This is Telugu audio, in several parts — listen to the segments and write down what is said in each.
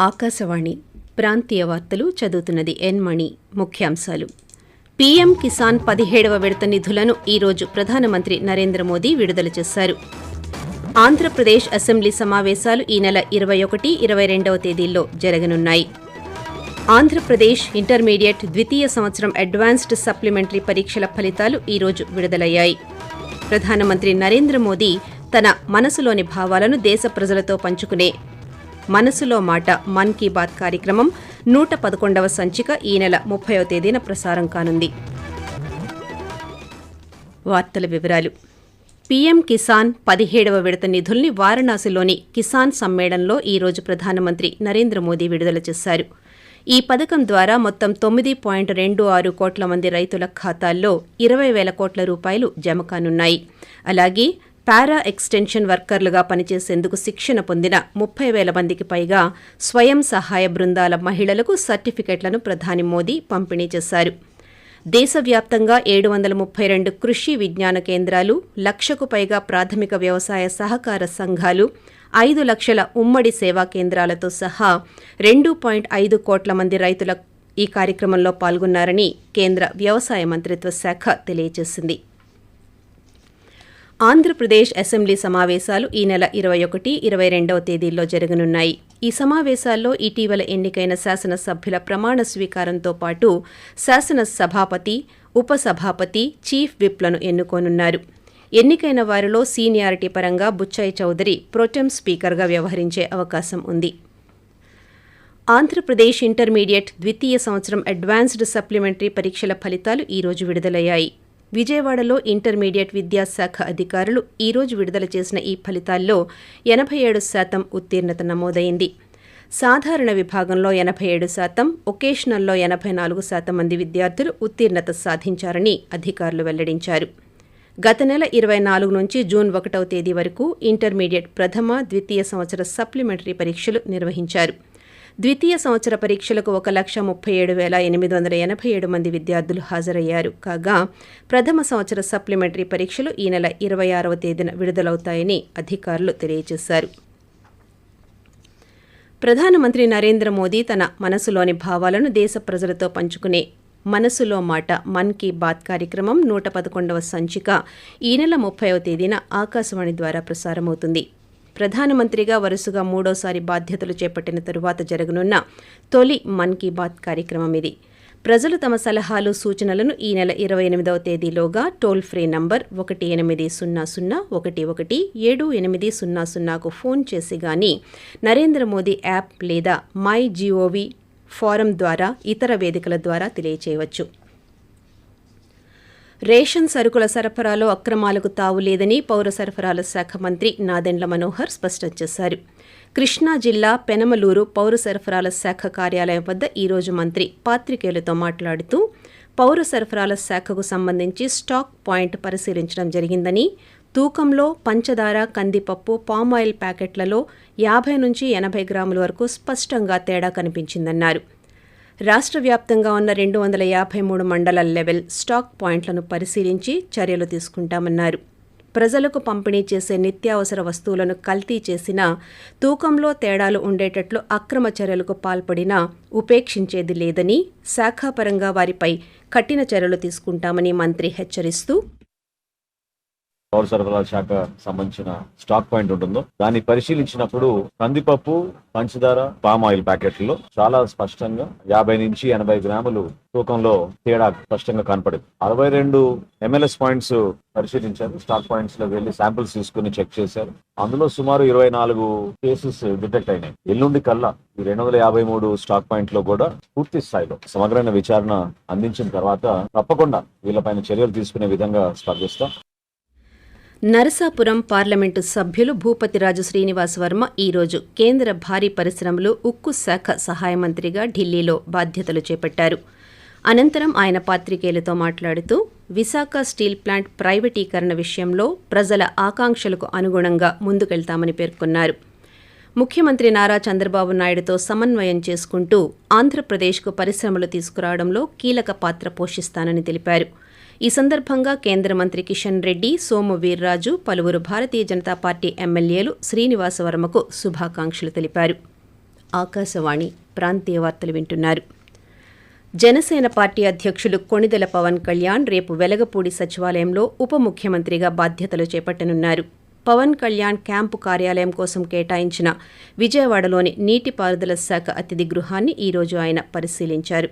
ఆకాశవాణి ప్రాంతీయ వార్తలు చదువుతున్నది ఎన్ మణి. ముఖ్యాంశాలు. పీఎం కిసాన్ పదిహేడవ విడత నిధులను ఈరోజు ప్రధానమంత్రి నరేంద్ర మోదీ విడుదల చేశారు. ఆంధ్రప్రదేశ్ అసెంబ్లీ సమావేశాలు ఈ నెల ఇరవై ఒకటి ఇరవై రెండవ తేదీల్లో జరగనున్నాయి. ఆంధ్రప్రదేశ్ ఇంటర్మీడియట్ ద్వితీయ సంవత్సరం అడ్వాన్స్డ్ సప్లిమెంటరీ పరీక్షల ఫలితాలు ఈరోజు విడుదలయ్యాయి. ప్రధానమంత్రి నరేంద్ర మోదీ తన మనసులోని భావాలను దేశ ప్రజలతో పంచుకునే మనసులో మాట మన్ కీ బాత్ కార్యక్రమం నూట పదకొండవ సంచిక ఈ నెల ముప్పైవ తేదీన ప్రసారం కానుంది. వార్తల వివరాలు. పీఎం కిసాన్ పదిహేడవ విడత నిధుల్ని వారణాసిలోని కిసాన్ సమ్మేళనంలో ఈరోజు ప్రధానమంత్రి నరేంద్ర మోదీ విడుదల చేశారు. ఈ పథకం ద్వారా మొత్తం తొమ్మిది పాయింట్ రెండు ఆరు కోట్ల మంది రైతుల ఖాతాల్లో ఇరవై వేల కోట్ల రూపాయలు జమ కానున్నాయి. అలాగే పారా ఎక్స్టెన్షన్ వర్కర్లుగా పనిచేసేందుకు శిక్షణ పొందిన ముప్పై వేల మందికి పైగా స్వయం సహాయ బృందాల మహిళలకు సర్టిఫికెట్లను ప్రధాని మోదీ పంపిణీ చేశారు. దేశవ్యాప్తంగా ఏడు వందల ముప్పై రెండు కృషి విజ్ఞాన కేంద్రాలు లక్షకు పైగా ప్రాథమిక వ్యవసాయ సహకార సంఘాలు ఐదు లక్షల ఉమ్మడి సేవా కేంద్రాలతో సహా రెండు పాయింట్ ఐదు కోట్ల మంది రైతుల ఈ కార్యక్రమంలో పాల్గొన్నారని కేంద్ర వ్యవసాయ మంత్రిత్వ శాఖ తెలియజేసింది. ఆంధ్రప్రదేశ్ అసెంబ్లీ సమావేశాలు ఈ నెల ఇరవై ఒకటి ఇరవై రెండవ తేదీల్లో జరగనున్నాయి. ఈ సమావేశాల్లో ఇటీవల ఎన్నికైన శాసనసభ్యుల ప్రమాణ స్వీకారంతో పాటు శాసన సభాపతి ఉపసభాపతి చీఫ్ విప్లను ఎన్నుకోనున్నారు. ఎన్నికైన వారిలో సీనియారిటీ పరంగా బుచ్చయ్య చౌదరి ప్రోటెం స్పీకర్గా వ్యవహరించే అవకాశం ఉంది. ఆంధ్రప్రదేశ్ ఇంటర్మీడియట్ ద్వితీయ సంవత్సరం అడ్వాన్స్డ్ సప్లిమెంటరీ పరీక్షల ఫలితాలు ఈ రోజు విడుదలయ్యాయి. విజయవాడలో ఇంటర్మీడియట్ విద్యాశాఖ అధికారులు ఈ రోజు విడుదల చేసిన ఈ ఫలితాల్లో ఎనభై ఏడు శాతం ఉత్తీర్ణత నమోదైంది. సాధారణ విభాగంలో ఎనభై ఏడు శాతం ఒకేషనల్లో ఎనభై నాలుగు శాతం మంది విద్యార్థులు ఉత్తీర్ణత సాధించారని అధికారులు వెల్లడించారు. గత నెల ఇరవై నాలుగు నుంచి జూన్ ఒకటవ తేదీ వరకు ఇంటర్మీడియట్ ప్రథమ ద్వితీయ సంవత్సర సప్లిమెంటరీ పరీక్షలు నిర్వహించారు. ద్వితీయ సంవత్సర పరీక్షలకు ఒక లక్ష ముప్పై ఏడు వేల ఎనిమిది వందల ఎనభై ఏడు మంది విద్యార్థులు హాజరయ్యారు. కాగా ప్రథమ సంవత్సర సప్లిమెంటరీ పరీక్షలు ఈ నెల ఇరవై ఆరవ తేదీన విడుదలవుతాయని అధికారులు తెలియజేశారు. ప్రధానమంత్రి నరేంద్ర మోదీ తన మనసులోని భావాలను దేశ ప్రజలతో పంచుకునే మనసులో మాట మన్ కీ బాత్ కార్యక్రమం నూట పదకొండవ సంచిక ఈ నెల ముప్పైవ తేదీన ఆకాశవాణి ద్వారా ప్రసారమవుతుంది. ప్రధానమంత్రిగా వరుసగా మూడోసారి బాధ్యతలు చేపట్టిన తరువాత జరగనున్న తొలి మన్ కీ బాత్ కార్యక్రమం ఇది. ప్రజలు తమ సలహాలు సూచనలను ఈ నెల ఇరవై ఎనిమిదవ తేదీలోగా టోల్ ఫ్రీ నంబర్ ఒకటి ఎనిమిది సున్నా సున్నా ఒకటి ఒకటి ఏడు ఎనిమిది సున్నా సున్నాకు ఫోన్ చేసి గాని నరేంద్ర మోదీ యాప్ లేదా మై జీఓవి ఫోరం ద్వారా ఇతర వేదికల ద్వారా తెలియచేయవచ్చు. రేషన్ సరుకుల సరఫరాలో అక్రమాలకు తావు లేదని పౌర సరఫరాల శాఖ మంత్రి నాదెండ్ల మనోహర్ స్పష్టం చేశారు. కృష్ణా జిల్లా పెనమలూరు పౌర సరఫరాల శాఖ కార్యాలయం వద్ద ఈరోజు మంత్రి పాత్రికేయులతో మాట్లాడుతూ పౌర సరఫరాల శాఖకు సంబంధించి స్టాక్ పాయింట్ పరిశీలించడం జరిగిందని తూకంలో పంచదార కందిపప్పు పామాయిల్ ప్యాకెట్లలో యాభై నుంచి ఎనభై గ్రాముల వరకు స్పష్టంగా తేడా కనిపించిందన్నారు. రాష్ట్ర వ్యాప్తంగా ఉన్న రెండు వందల యాభై మూడు మండల లెవెల్ స్టాక్ పాయింట్లను పరిశీలించి చర్యలు తీసుకుంటామన్నారు. ప్రజలకు పంపిణీ చేసే నిత్యావసర వస్తువులను కల్తీ చేసిన తూకంలో తేడాలు ఉండేటట్లు అక్రమ చర్యలకు పాల్పడినా ఉపేక్షించేది లేదని శాఖాపరంగా వారిపై కఠిన చర్యలు తీసుకుంటామని మంత్రి హెచ్చరిస్తూ పౌర సరఫరాల శాఖ సంబంధించిన స్టాక్ పాయింట్ ఉంటుందో దాన్ని పరిశీలించినప్పుడు కందిపప్పు పంచదార పామ్ ఆయిల్ ప్యాకెట్లో చాలా స్పష్టంగా యాభై నుంచి ఎనభై గ్రాములు తూకంలో తేడా స్పష్టంగా కనపడింది. అరవై రెండు ఎంఎల్ఎస్ పాయింట్స్ పరిశీలించారు. స్టాక్ పాయింట్స్లో వెళ్ళి శాంపిల్స్ తీసుకుని చెక్ చేశారు. అందులో సుమారు ఇరవై నాలుగు కేసెస్ డిటెక్ట్ అయినాయి. ఎల్లుండి కల్లా ఈ రెండు వందల యాభై మూడు స్టాక్ పాయింట్లో కూడా పూర్తి స్థాయిలో సమగ్రమైన విచారణ అందించిన తర్వాత తప్పకుండా వీళ్ళపైన చర్యలు తీసుకునే విధంగా స్పందిస్తాం నరసాపురం పార్లమెంటు సభ్యులు భూపతిరాజు శ్రీనివాస్ వర్మ ఈరోజు కేంద్ర భారీ పరిశ్రమలు ఉక్కు శాఖ సహాయ మంత్రిగా ఢిల్లీలో బాధ్యతలు చేపట్టారు. అనంతరం ఆయన పాత్రికేయులతో మాట్లాడుతూ విశాఖ స్టీల్ ప్లాంట్ ప్రైవేటీకరణ విషయంలో ప్రజల ఆకాంక్షలకు అనుగుణంగా ముందుకెళ్తామని పేర్కొన్నారు. ముఖ్యమంత్రి నారా చంద్రబాబు నాయుడుతో సమన్వయం చేసుకుంటూ ఆంధ్రప్రదేశ్కు పరిశ్రమలు తీసుకురావడంలో కీలక పాత్ర పోషిస్తానని తెలిపారు. ఈ సందర్భంగా కేంద్ర మంత్రి కిషన్ రెడ్డి సోము వీర్రాజు పలువురు భారతీయ జనతా పార్టీ ఎమ్మెల్యేలు శ్రీనివాసవర్మకు శుభాకాంక్షలు తెలిపారు. ఆకాశవాణి ప్రాంతీయ వార్తలు వింటున్నారు. జనసేన పార్టీ అధ్యక్షులు కొణిదెల పవన్ కళ్యాణ్ రేపు వెలగపూడి సచివాలయంలో ఉప ముఖ్యమంత్రిగా బాధ్యతలు చేపట్టనున్నారు. పవన్ కళ్యాణ్ క్యాంపు కార్యాలయం కోసం కేటాయించిన విజయవాడలోని నీటిపారుదల శాఖ అతిథి గృహాన్ని ఈరోజు ఆయన పరిశీలించారు.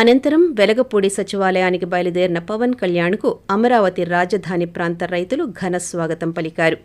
అనంతరం వెలగపూడి సచివాలయానికి బయలుదేరిన పవన్ కళ్యాణ్కు అమరావతి రాజధాని ప్రాంత రైతులు ఘన స్వాగతం పలికారు.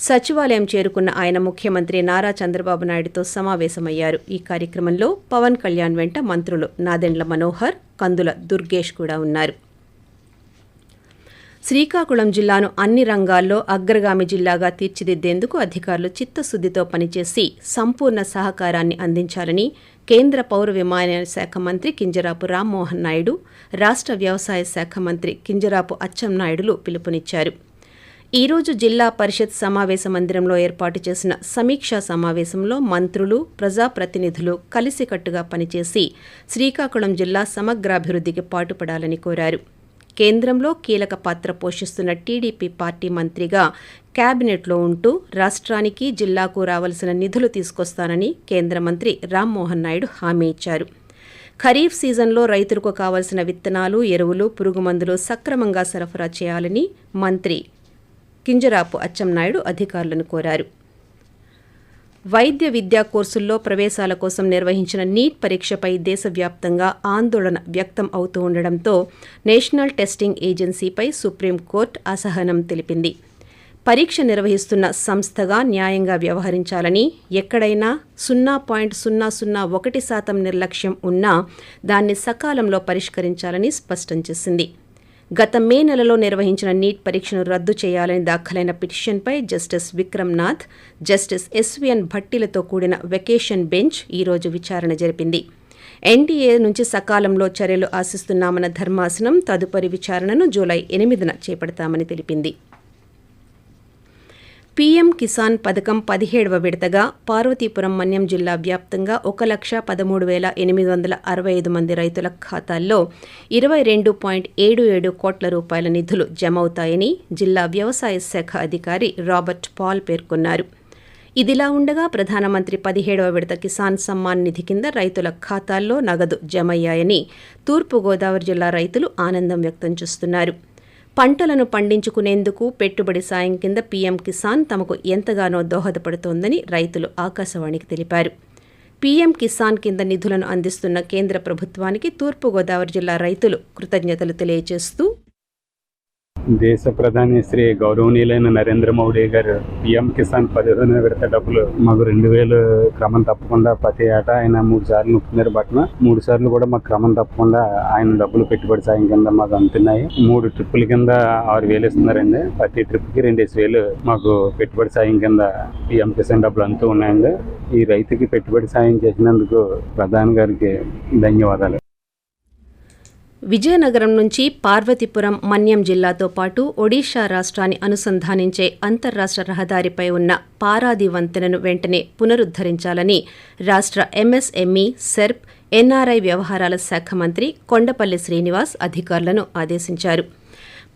సచివాలయం చేరుకున్న ఆయన ముఖ్యమంత్రి నారా చంద్రబాబు నాయుడుతో సమావేశమయ్యారు. ఈ కార్యక్రమంలో పవన్ కళ్యాణ్ వెంట మంత్రులు నాదెండ్ల మనోహర్ కందుల దుర్గేష్ కూడా ఉన్నారు. శ్రీకాకుళం జిల్లాను అన్ని రంగాల్లో అగ్రగామి జిల్లాగా తీర్చిదిద్దేందుకు అధికారులు చిత్తశుద్దితో పనిచేసి సంపూర్ణ సహకారాన్ని అందించాలని కేంద్ర పౌర విమానయాన శాఖ మంత్రి కింజరాపు రామ్మోహన్ నాయుడు రాష్ట్ర వ్యవసాయ శాఖ మంత్రి కింజరాపు అచ్చెన్నాయుడులు పిలుపునిచ్చారు. ఈ రోజు జిల్లా పరిషత్ సమావేశ మందిరంలో ఏర్పాటు చేసిన సమీక్షా సమావేశంలో మంత్రులు ప్రజాప్రతినిధులు కలిసికట్టుగా పనిచేసి శ్రీకాకుళం జిల్లా సమగ్రాభివృద్ధికి పాటుపడాలని కోరారు. కేంద్రంలో కీలక పాత్ర పోషిస్తున్న టీడీపీ పార్టీ మంత్రిగా కేబినెట్లో ఉంటూ రాష్ట్రానికి జిల్లాకు రావాల్సిన నిధులు తీసుకొస్తానని కేంద్ర మంత్రి రామ్మోహన్ నాయుడు హామీ ఇచ్చారు. ఖరీఫ్ సీజన్లో రైతులకు కావలసిన విత్తనాలు ఎరువులు పురుగుమందులు సక్రమంగా సరఫరా చేయాలని మంత్రి కింజరాపు అచ్చెన్నాయుడు అధికారులను కోరారు. వైద్య విద్యా కోర్సుల్లో ప్రవేశాల కోసం నిర్వహించిన నీట్ పరీక్షపై దేశవ్యాప్తంగా ఆందోళన వ్యక్తం అవుతూ ఉండడంతో నేషనల్ టెస్టింగ్ ఏజెన్సీపై సుప్రీంకోర్టు అసహనం తెలిపింది. పరీక్ష నిర్వహిస్తున్న సంస్థగా న్యాయంగా వ్యవహరించాలని ఎక్కడైనా సున్నా పాయింట్ సున్నా సున్నా ఒకటి శాతం నిర్లక్ష్యం ఉన్నా దాన్ని సకాలంలో పరిష్కరించాలని స్పష్టం చేసింది. గత మే నెలలో నిర్వహించిన నీట్ పరీక్షను రద్దు చేయాలని దాఖలైన పిటిషన్పై justice Vikram Nath justice S V N భట్టిలతో కూడిన వెకేషన్ బెంచ్ ఈరోజు విచారణ జరిపింది. ఎన్టీఏ నుంచి సకాలంలో చర్యలు ఆశిస్తున్నామన్న ధర్మాసనం తదుపరి విచారణను జూలై ఎనిమిదిన చేపడతామని తెలిపింది. పీఎం కిసాన్ పథకం పదిహేడవ విడతగా పార్వతీపురం మన్యం జిల్లా వ్యాప్తంగా ఒక లక్ష పదమూడు వేల ఎనిమిది వందల అరవై ఐదు మంది రైతుల ఖాతాల్లో ఇరవై రెండు పాయింట్ ఏడు ఏడు కోట్ల రూపాయల నిధులు జమవుతాయని జిల్లా వ్యవసాయ శాఖ అధికారి రాబర్ట్ పాల్ పేర్కొన్నారు. ఇదిలా ఉండగా ప్రధానమంత్రి పదిహేడవ విడత కిసాన్ సమ్మాన్ నిధి కింద రైతుల ఖాతాల్లో నగదు జమయ్యాయని తూర్పుగోదావరి జిల్లా రైతులు ఆనందం వ్యక్తం చేస్తున్నారు. పంటలను పండించుకునేందుకు పెట్టుబడి సాయం కింద పీఎం కిసాన్ తమకు ఎంతగానో దోహదపడుతోందని రైతులు ఆకాశవాణికి తెలిపారు. పీఎం కిసాన్ కింద నిధులను అందిస్తున్న కేంద్ర ప్రభుత్వానికి తూర్పుగోదావరి జిల్లా రైతులు కృతజ్ఞతలు తెలియజేస్తూ దేశ ప్రధాని శ్రీ గౌరవనీయులైన నరేంద్ర మోడీ గారు పిఎం కిసాన్ పదిహేను విడత డబ్బులు మాకు రెండు వేలు క్రమం తప్పకుండా ప్రతి ఏటా ఆయన మూడు సార్లు నొక్కున్నారు బట్టన మూడు సార్లు కూడా మాకు క్రమం తప్పకుండా ఆయన డబ్బులు పెట్టుబడి సాయం కింద మాకు అందుతున్నాయి. మూడు ట్రిప్పుల కింద ఆరు వేలు ఇస్తున్నారండి. ప్రతి ట్రిప్కి రెండేసి వేలు మాకు పెట్టుబడి సాయం కింద పిఎం కిసాన్ డబ్బులు అంతూ ఉన్నాయండి. ఈ రైతుకి పెట్టుబడి సాయం చేసినందుకు ప్రధాని గారికి ధన్యవాదాలు. విజయనగరం నుంచి పార్వతీపురం మన్యం జిల్లాతో పాటు ఒడిషా రాష్ట్రాన్ని అనుసంధానించే అంతర్రాష్ట్ర రహదారిపై ఉన్న పారాది వంతెనను వెంటనే పునరుద్ధరించాలని రాష్ట్ర ఎంఎస్ఎంఈ సెర్ప్ ఎన్ఆర్ఐ వ్యవహారాల శాఖ మంత్రి కొండపల్లి శ్రీనివాస్ అధికారులను ఆదేశించారు.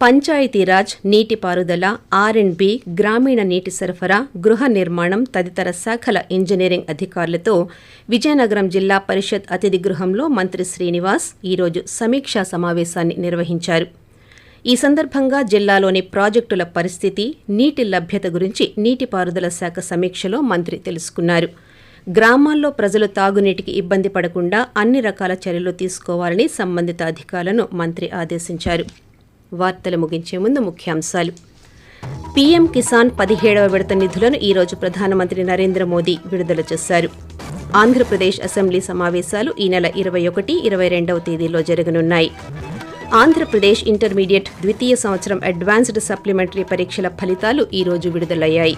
పంచాయతీరాజ్ నీటిపారుదల ఆర్ అండ్ బి గ్రామీణ నీటి సరఫరా గృహ నిర్మాణం తదితర శాఖల ఇంజనీరింగ్ అధికారులతో విజయనగరం జిల్లా పరిషత్ అతిథి గృహంలో మంత్రి శ్రీనివాస్ ఈరోజు సమీక్షా సమావేశాన్ని నిర్వహించారు. ఈ సందర్భంగా జిల్లాలోని ప్రాజెక్టుల పరిస్థితి నీటి లభ్యత గురించి నీటిపారుదల శాఖ సమీక్షలో మంత్రి తెలుసుకున్నారు. గ్రామాల్లో ప్రజలు తాగునీటికి ఇబ్బంది పడకుండా అన్ని రకాల చర్యలు తీసుకోవాలని సంబంధిత అధికారులను మంత్రి ఆదేశించారు. వార్తలు ముగించే ముందు ముఖ్యాంశాలు. పీఎం కిసాన్ పదిహేడవ విడత నిధులను ఈరోజు ప్రధానమంత్రి నరేంద్ర మోదీ విడుదల చేశారు. ఆంధ్రప్రదేశ్ అసెంబ్లీ సమావేశాలు ఈ నెల ఇరవై ఒకటి ఇరవై రెండవ తేదీలో జరగనున్నాయి. ఆంధ్రప్రదేశ్ ఇంటర్మీడియట్ ద్వితీయ సంవత్సరం అడ్వాన్స్డ్ సప్లిమెంటరీ పరీక్షల ఫలితాలు ఈ రోజు విడుదలయ్యాయి.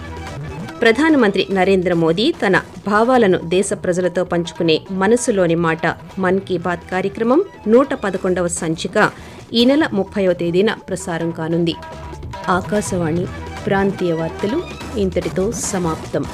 ప్రధానమంత్రి నరేంద్ర మోదీ తన భావాలను దేశ ప్రజలతో పంచుకునే మనసులోని మాట మన్ కీ బాత్ కార్యక్రమం నూట పదకొండవ సంచిక ఈ నెల ముప్పైవ తేదీన ప్రసారం కానుంది. ఆకాశవాణి ప్రాంతీయ వార్తలు ఇంతటితో సమాప్తం.